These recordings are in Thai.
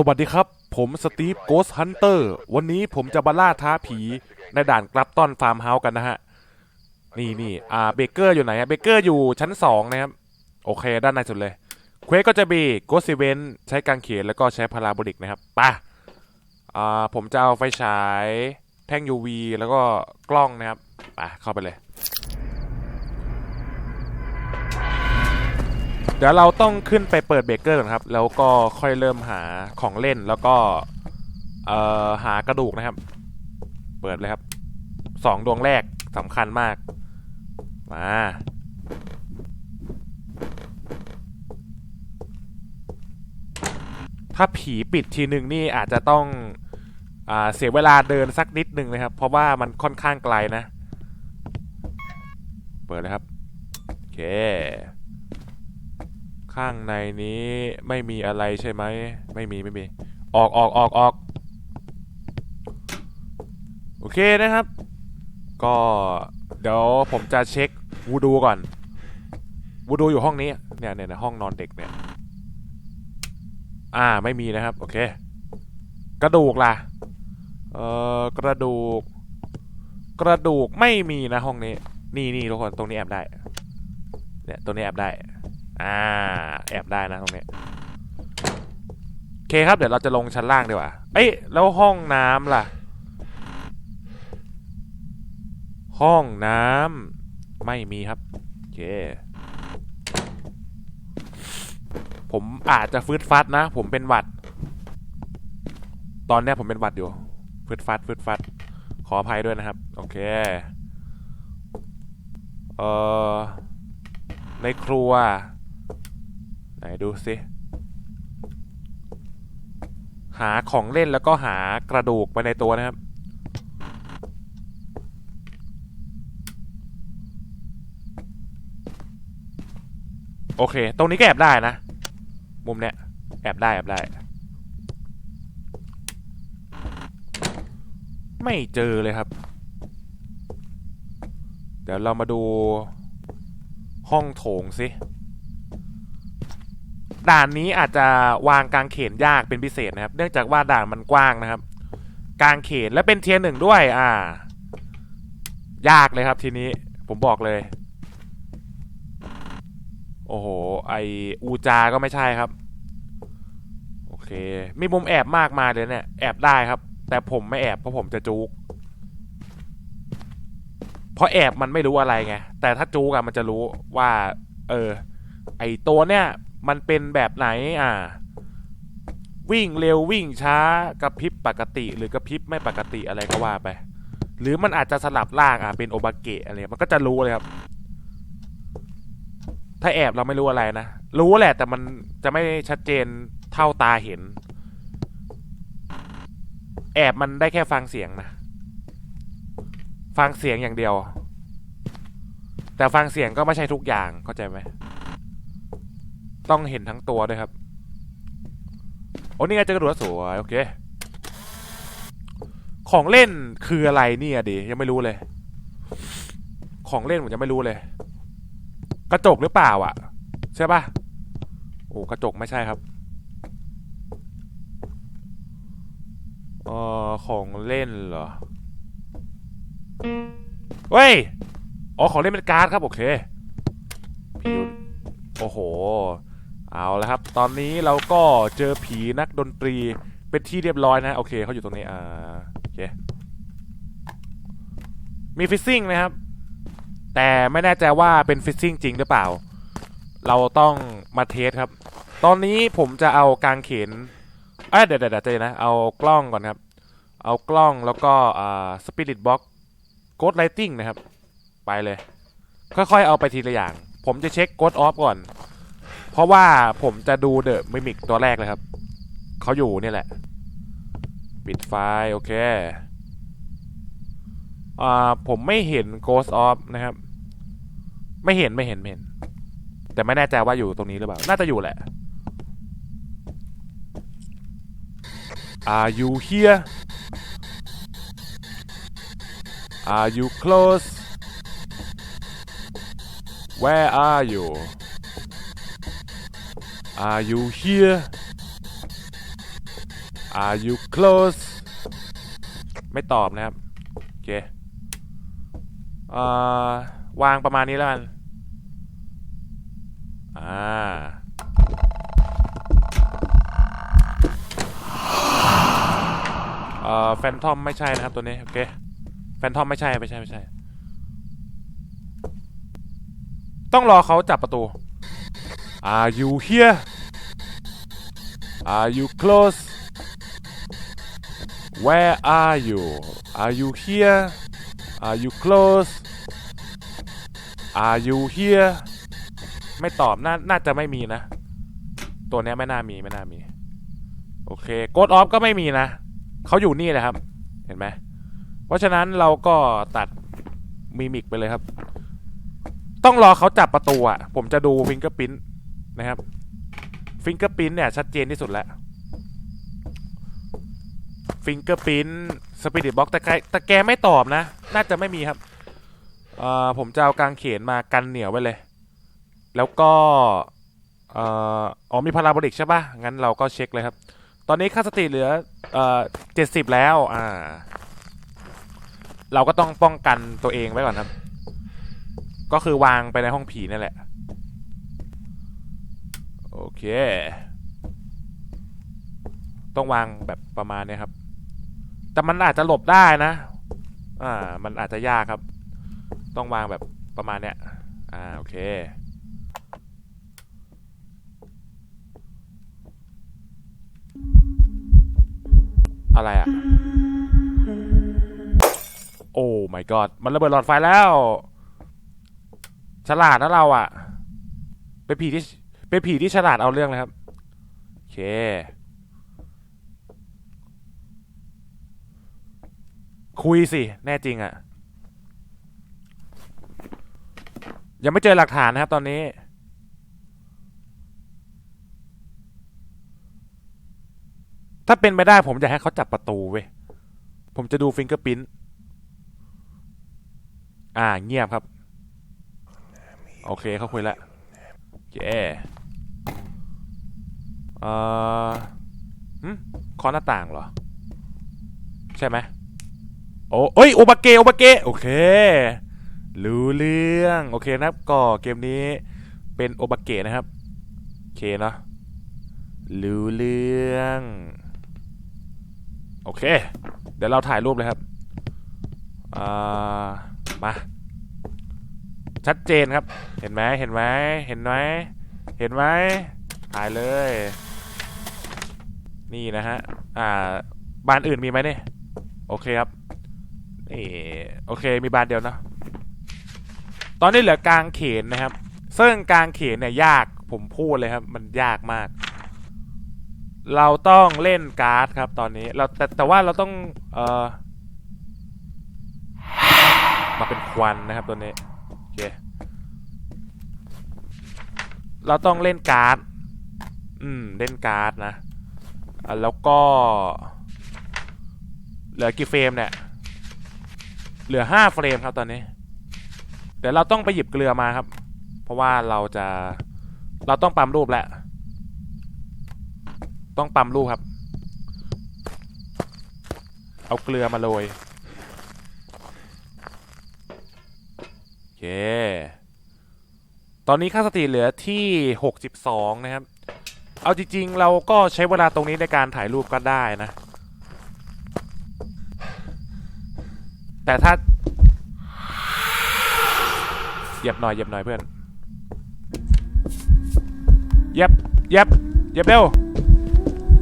สวัสดีครับ ผมสตีฟโกสฮันเตอร์ วันนี้ผมจะมาล่าท้าผีในด่านกลับต้อนฟาร์มเฮาส์กันนะฮะ นี่นี่อ่าเบเกอร์อยู่ไหนอะเบเกอร์อยู่ชั้นสองนะครับ โอเค ด้านในสุดเลย เควสก็จะมีโกส e เวนใช้กางเขนแล้วก็ใช้พาราโบลิกนะครับไป่ะอ่าผมจะเอาไฟฉาย แท่ง UV แล้วก็กล้องนะครับไปเข้าไปเลย เดี๋ยวเราต้องขึ้นไปเปิดเบเกอร์ก่อนครับ แล้วก็ค่อยเริ่มหาของเล่นแล้วก็ เอ่อหากระดูกนะครับ เปิดเลยครับสองดวงแรกสำคัญมาก มาถ้าผีปิดทีหนึ่งนี่อาจจะต้องอเสียเวลาเดินสักนิดหนึ่งนะครับ เพราะว่ามันค่อนข้างไกลนะ เปิดเลยครับ โอเค ข้างในนี้ไม่มีอะไรใช่ไหม ไม่มีไม่มี ออกออกออกออก โอเคนะครับ ก็เดี๋ยวผมจะเช็ควูดูก่อนวูดูอยู่ห้องนี้เนี่ยเนี่ยเนี่ยห้องนอนเด็กเนี่ย อ่าไม่มีนะครับ โอเค กระดูกล่ะ เอ่อกระดูก กระดูกไม่มีนะห้องนี้ นี่นี่ทุกคนตรงนี้แอบได้ เนี่ยตรงนี้แอบได้ อ่า แอบได้นะตรงนี้โอเคครับ เดี๋ยวเราจะลงชั้นล่างดีกว่า เอ้ยแล้วห้องน้ำล่ะ ห้องน้ำไม่มีครับโอเคผมอาจจะฟืดฟัดนะ ผมเป็นหวัด ตอนนี้ผมเป็นหวัดอยู่ฟืดฟัดฟืดฟัด ขออภัยด้วยนะครับ โอเค เอ่อ ในครัว ไหนดูสิ หาของเล่นแล้วก็หากระดูกไปในตัวนะครับ โอเค ตรงนี้ก็แอบได้นะ มุมเนี้ย แอบได้แอบได้ ไม่เจอเลยครับ เดี๋ยวเรามาดูห้องโถงสิ ด่านนี้อาจจะวางกลางเขนยากเป็นพิเศษนะครับ เนื่องจากว่าด่านมันกว้างนะครับ กลางเขนและเป็นเทียร์หนึ่งด้วย อ่า ยากเลยครับทีนี้ผมบอกเลย โอ้โห ไออูจาก็ไม่ใช่ครับ โอเค มีมุมแอบมากมายเลยเนี่ย แอบได้ครับ แต่ผมไม่แอบเพราะผมจะจูกเพราะแอบมันไม่รู้อะไรไง แต่ถ้าจูกอะมันจะรู้ว่า เออ ไอตัวเนี่ย มันเป็นแบบไหนอ่า วิ่งเร็ววิ่งช้ากระพริบปกติ หรือกระพริบไม่ปกติอะไรก็ว่าไป หรือมันอาจจะสลับล่างอะเป็นโอบาเกะอะไรมันก็จะรู้เลยครับ ถ้าแอบเราไม่รู้อะไรนะ รู้แหละแต่มันจะไม่ชัดเจนเท่าตาเห็น แอบมันได้แค่ฟังเสียงนะฟังเสียงอย่างเดียว แต่ฟังเสียงก็ไม่ใช่ทุกอย่างเข้าใจไหม ต้องเห็นทั้งตัวด้วยครับ โอ้นี่ไงเจอกระดูกสวยโอเค ของเล่นคืออะไรเนี่ยดิยังไม่รู้เลย ของเล่นผมยังไม่รู้เลย กระจกหรือเปล่าอะ ใช่ปะโอ้กระจกไม่ใช่ครับเออของเล่นเหรอ เฮ้ย อ๋อ ของเล่นเป็นการ์ดครับ โอเคพิวโอ้โห เอาแล้วครับ ตอนนี้เราก็เจอผีนักดนตรีเป็นที่เรียบร้อยนะ โอเคเขาอยู่ตรงนี้ อ่า โอเค มีฟิซซิ่งนะครับ แต่ไม่แน่ใจว่าเป็นฟิซซิ่งจริงหรือเปล่า เราต้องมาเทสครับ ตอนนี้ผมจะเอากางเขนเอ้ยเดี๋ยวเดี๋ยวเดี๋ยวใจเย็นนะ เอากล้องก่อนครับ เอากล้องแล้วก็อ่าสปิริตบ็อกโกดไลติงนะครับ ไปเลย ค่อยๆ เอาไปทีละอย่าง ผมจะเช็คโกดออฟก่อน ราะว่าผมจะดูเดอะมิมิกตัวแรกเลยครับ เขาอยู่นี่แหละ ปิดไฟล์โอเค อ่า ผมไม่เห็น Ghost of นะครับ ไม่เห็นไม่เห็นไม่เห็น แต่ไม่แน่ใจว่าอยู่ตรงนี้หรือเปล่า น่าจะอยู่แหละ Are you here Are you close Where are you Are you here Are you close ไม่ตอบนะครับ โอเควางประมาณนี้แล้วกัน อ่า เอ่อแฟนทอมไม่ใช่นะครับตัวนี้ โอเค แฟนทอมไม่ใช่ ไม่ใช่ ไม่ใช่ ต้องรอเขาจับประตู Are you here Are you close Where are you Are you here Are you close Are you here ไม่ตอบน่าน่าจะไม่มีนะ ตัวเนี้ยไม่น่ามีไม่น่ามี โอเคโกดออฟก็ไม่มีนะ เขาอยู่นี่แหละครับ เห็นไหม เพราะฉะนั้นเราก็ตัดมิมิกไปเลยครับ ต้องรอเขาจับประตูอะ ผมจะดูฟิงเกอร์พิ้น นะครับ ฟิงเกอร์พิ้นเนี่ย ชัดเจนที่สุดแล้ว ฟิงเกอร์พิ้นสปิริตบ็อกแต่แกแต่แกไม่ตอบนะ น่าจะไม่มีครับเอ่อผมจะเอากางเขนมากันเหนียวไว้เลย แล้วก็เอ่ออ๋อมีพาราโบลิกใช่ปะงั้นเราก็เช็คเลยครับ ตอนนี้ค่าสติเหลือเอ่อเจ็ดสิบแล้วอ่า เราก็ต้องป้องกันตัวเองไว้ก่อนครับ ก็คือวางไปในห้องผีนั่นแหละ โอเค ต้องวางแบบประมาณเนี้ยครับ แต่มันอาจจะหลบได้นะ อ่า มันอาจจะยากครับ ต้องวางแบบประมาณเนี้ย อ่า โอเค อะไรอะโอ้ my god มันระเบิดหลอดไฟแล้ว ฉลาดนะเราอะเป็นผีที่ เป็นผีที่ฉลาดเอาเรื่องเลยครับ โอเค คุยสิ แน่จริงอะยังไม่เจอหลักฐานนะครับตอนนี้ ถ้าเป็นไปได้ผมอยากให้เขาจับประตูเว้ย ผมจะดูฟิงเกอร์พิ้นอ่า เงียบครับ โอเคเขาคุยแล้วโอ เอ่อหึเคอหน้าต่างเหรอ ใช่ไหมโอ้เอ้ยโอบาเกะโอบาเกโอเค รู้เรื่อง โอเคนะครับ ก็เกมนี้เป็นโอบาเกะนะครับ โอเคเนาะ รู้เรื่อง โอเค เดี๋ยวเราถ่ายรูปเลยครับ อ่า มา ชัดเจนครับ เห็นไหมเห็นไหมเห็นไหมเห็นไหมถ่ายเลย นี่นะฮะ อ่า บานอื่นมีไหมเนี่ย โอเคครับ นี่ โอเค มีบานเดียวนะ ตอนนี้เหลือกลางเขนนะครับ ซึ่งกลางเขนเนี่ยยาก ผมพูดเลยครับ มันยากมาก เราต้องเล่นการ์ดครับ ตอนนี้ เราแต่แต่ว่าเราต้อง เอ่อ มาเป็นควันนะครับตัวนี้ โอเค เราต้องเล่นการ์ด อืม เล่นการ์ดนะ แล้วก็เหลือกี่เฟรมเนี่ยเหลือห้าเฟรมครับตอนนี้ เดี๋ยวเราต้องไปหยิบเกลือมาครับ เพราะว่าเราจะเราต้องปั๊มรูปแหละต้องปั๊มรูปครับ เอาเกลือมาโรยโอเค ตอนนี้ค่าสติเหลือที่ 62 นะครับ เอาจริงๆ เราก็ใช้เวลาตรงนี้ในการถ่ายรูปก็ได้นะ แต่ถ้าเหยียบหน่อยเหยียบหน่อยเพื่อนเหยียบเหยียบเหยียบเร็ว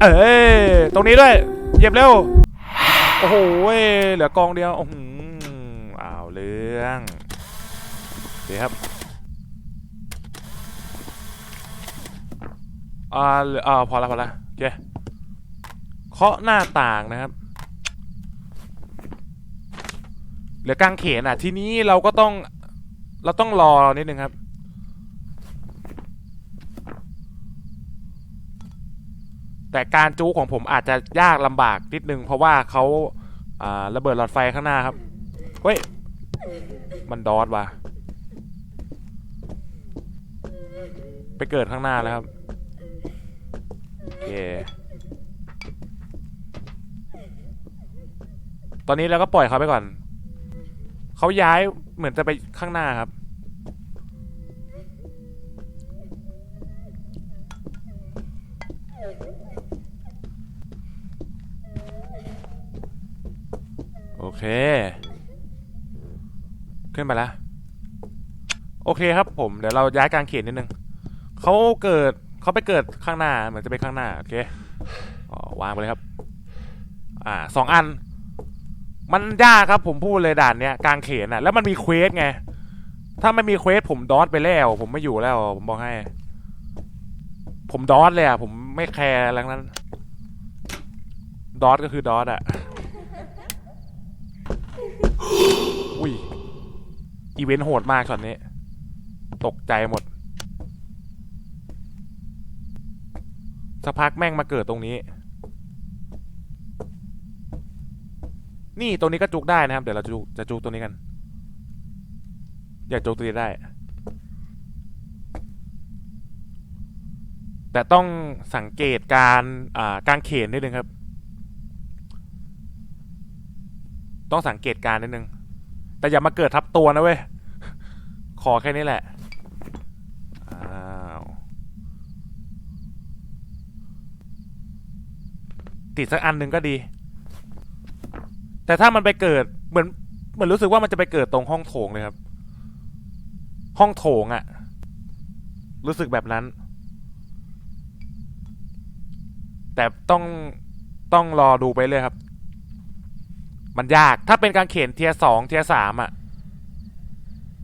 เอ้ยตรงนี้ด้วยเหยียบเร็ว โอ้โหเว้ยเหลือกองเดียวโอ้โหอ้าวเรื่องเดี๋ยวครับ อ่าเหลืออ่าพอละพอละโอเคเคาะหน้าต่างนะครับเหลือกางเขนอะ ทีนี้เราก็ต้องเราต้องรอนิดนึงครับ แต่การจู้ของผมอาจจะยากลำบากนิดนึง เพราะว่าเขาอ่าระเบิดหลอดไฟข้างหน้าครับ เฮ้ย มันดอดว่ะไปเกิดข้างหน้าแล้วครับ เค ตอนนี้เราก็ปล่อยเขาไปก่อน เขาย้ายเหมือนจะไปข้างหน้าครับ โอเค ขึ้นไปแล้ว โอเคครับผม เดี๋ยวเราย้ายกลางเขนนิดนึง เขาเกิด เขาไปเกิดข้างหน้าเหมือนจะไปข้างหน้าโอเคอ๋อวางไปเลยครับ อ่าสองอัน มันยากครับ ผมพูดเลยด่านเนี้ยกลางเขนอะ แล้วมันมีเควสไง ถ้าไม่มีเควสผมดอทไปแล้ว ผมไม่อยู่แล้ว ผมบอกให้ ผมดอทเลยอะผมไม่แคร์อะไรทั้งนั้นดอทก็คือดอทอะอุ้ยอีเวนต์โหดมากช็อตนี้ ตกใจหมด สักพักแม่งมาเกิดตรงนี้ นี่ตรงนี้ก็จุกได้นะครับ เดี๋ยวเราจะจุกจะจุกตรงนี้กัน อยากจุกตรงนี้ได้ แต่ต้องสังเกตการอ่าการเขนนิดนึงครับ ต้องสังเกตการนิดนึง แต่อย่ามาเกิดทับตัวนะเว้ย ขอแค่นี้แหละ อ้าว ติดสักอันหนึ่งก็ดี แต่ถ้ามันไปเกิดเหมือนเหมือนรู้สึกว่ามันจะไปเกิดตรงห้องโถงเลยครับ ห้องโถงอะรู้สึกแบบนั้น แต่ต้องต้องรอดูไปเลยครับ มันยากถ้าเป็นการเขียนเทียสองเทียสามอะ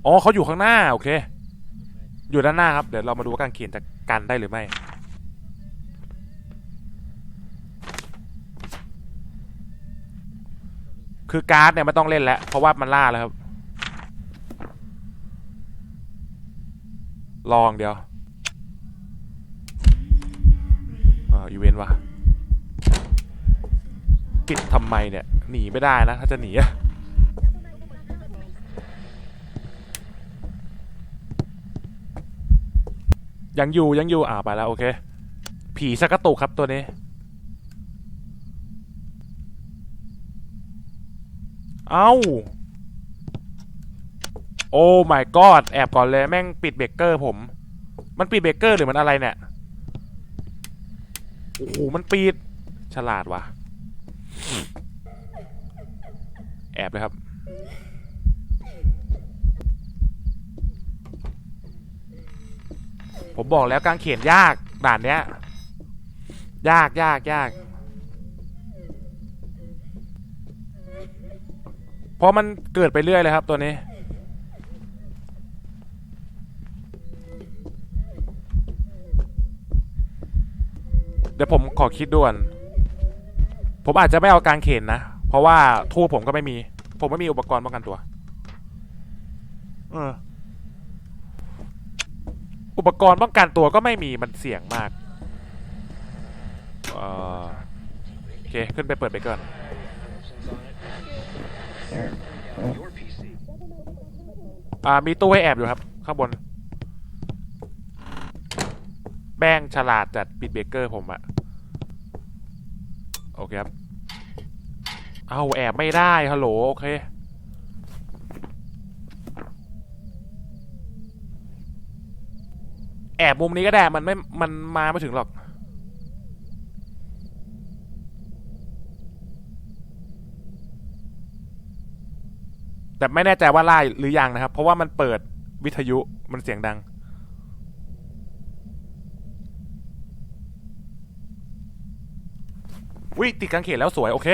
อ๋อเขาอยู่ข้างหน้า โอเค อยู่ด้านหน้าครับ เดี๋ยวเรามาดูว่าการเขียนจะกันได้หรือไม่ คือการ์ดเนี่ยไม่ต้องเล่นแล้ว เพราะว่ามันล่าแล้วครับ ลองเดียวอ่าอีเวนต์วะปิดทำไมเนี่ย หนีไม่ได้นะ ถ้าจะหนีอะยังอยู่ยังอยู่อ่าไปแล้ว โอเค ผีสักกระตุกครับตัวนี้ เอ้า โอ้ my god แอบก่อนเลยแม่งปิดเบรกเกอร์ผม มันปิดเบรกเกอร์หรือมันอะไรเนี่ย โอ้โห มันปิด ฉลาดว่ะ แอบเลยครับ ผมบอกแล้วการเขียนยากด่านเนี้ย ยากยากยาก เพราะมันเกิดไปเรื่อยเลยครับตัวนี้ เดี๋ยวผมขอคิดด่วน ผมอาจจะไม่เอากางเขนนะ เพราะว่าทูบผมก็ไม่มี ผมไม่มีอุปกรณ์ป้องกันตัว เออ อุปกรณ์ป้องกันตัวก็ไม่มีมันเสี่ยงมากเอ่อโอเค ขึ้นไปเปิดไปก่อน อ่ามีตู้ให้แอบอยู่ครับ ข้างบนแม่งฉลาดจัดปิดเบเกอร์ผมอะโอเคครับ เอาแอบไม่ได้ฮัลโหลโอเคแอบมุมนี้ก็ได้มันไม่ มันมาไม่ถึงหรอก แต่ไม่แน่ใจว่าไล่หรือยังนะครับ เพราะว่ามันเปิดวิทยุมันเสียงดัง วิติดกางเขนแล้วสวย โอเค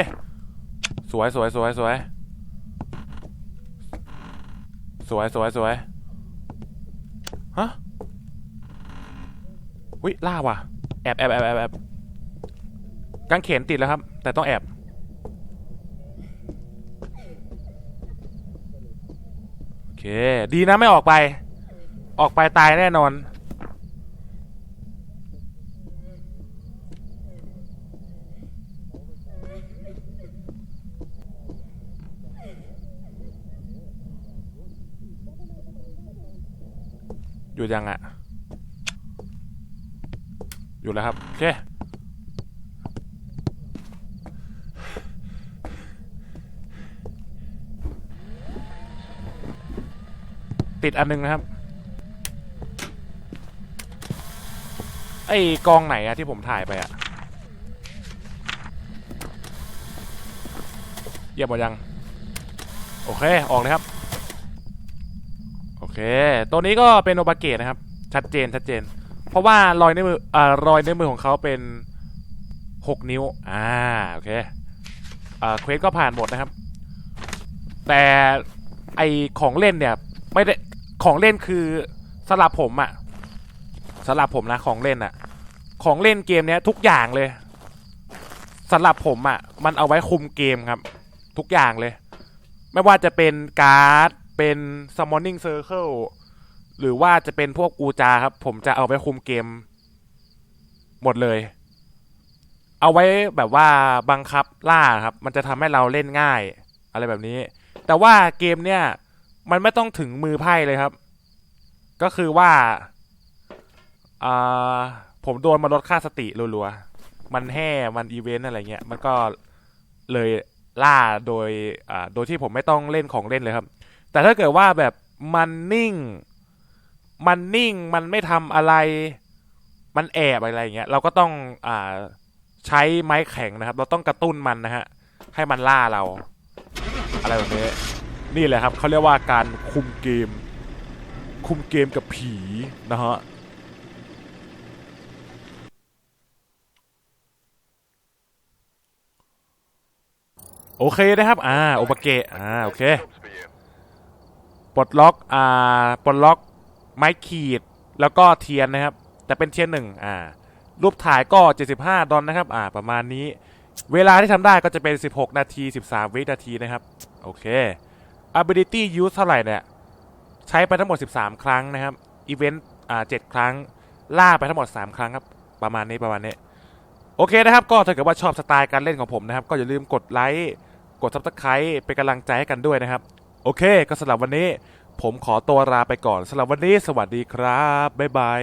สวยสวยสวยสวยสวยสวยสวยฮะวิล่าว่ะ แอบแอบแอบแอบแอบกางเขนติดแล้วครับ แต่ต้องแอบ ดีนะไม่ออกไป ออกไปตายแน่นอน อยู่ยังอะอยู่แล้วครับ โอเค ติดอันนึงนะครับ ไอ้กองไหนอะที่ผมถ่ายไปอะเยี่ยมหมดยัง โอเค ออกเลยครับ โอเค ตัวนี้ก็เป็นโอปาเกตนะครับ ชัดเจนชัดเจน เพราะว่ารอยในมืออ่ารอยในมือของเขาเป็นหกนิ้ว อ่า โอเคอ่าเควสก็ผ่านหมดนะครับ แต่ไอของเล่นเนี่ย ไม่ได้ ของเล่นคือสำหรับผมอะสำหรับผมนะของเล่นอะของเล่นเกมเนี้ยทุกอย่างเลยสำหรับผมอะมันเอาไว้คุมเกมครับ ทุกอย่างเลย ไม่ว่าจะเป็นการ์ด เป็น summoning circle หรือว่าจะเป็นพวกอูจาครับ ผมจะเอาไว้คุมเกม หมดเลย เอาไว้แบบว่าบังคับล่าครับ มันจะทำให้เราเล่นง่าย อะไรแบบนี้ แต่ว่าเกมเนี่ย มันไม่ต้องถึงมือไพ่เลยครับ ก็คือว่าอ่าผมโดนมาลดค่าสติรัวๆ มันแห่มันอีเวนต์อะไรเงี้ย มันก็เลยล่าโดยอ่าโดยที่ผมไม่ต้องเล่นของเล่นเลยครับ แต่ถ้าเกิดว่าแบบมันนิ่ง มันนิ่ง มันไม่ทำอะไร มันแอบอะไรเงี้ย เราก็ต้องอ่าใช้ไม้แข็งนะครับ เราต้องกระตุ้นมันนะฮะ ให้มันล่าเรา อะไรแบบนี้ นี่แหละครับเขาเรียกว่าการคุมเกม คุมเกมกับผีนะฮะโอเคนะครับ อ่า โอปเกะ อ่า โอเค ปลดล็อก อ่า ปลดล็อกไม้ขีด แล้วก็เทียนนะครับ แต่เป็นเทียนหนึ่ง อ่า รูปถ่ายก็ 75 ดอลนะครับ อ่า ประมาณนี้ เวลาที่ทำได้ก็จะเป็น 16 นาที 13 วินาทีนะครับ โอเค ability use เท่าไหร่เนี่ย ใช้ไปทั้งหมด 13 ครั้งนะครับ event อ่า7ครั้ง ล่าไปทั้งหมด 3 ครั้งครับ ประมาณนี้ประมาณนี้ โอเคนะครับ ก็ถ้าเกิดว่าชอบสไตล์การเล่นของผมนะครับ ก็อย่าลืมกดไลค์กด subscribe เป็นกำลังใจให้กันด้วยนะครับ โอเค ก็สำหรับวันนี้ ผมขอตัวลาไปก่อนสำหรับวันนี้ สวัสดีครับ บ๊ายบาย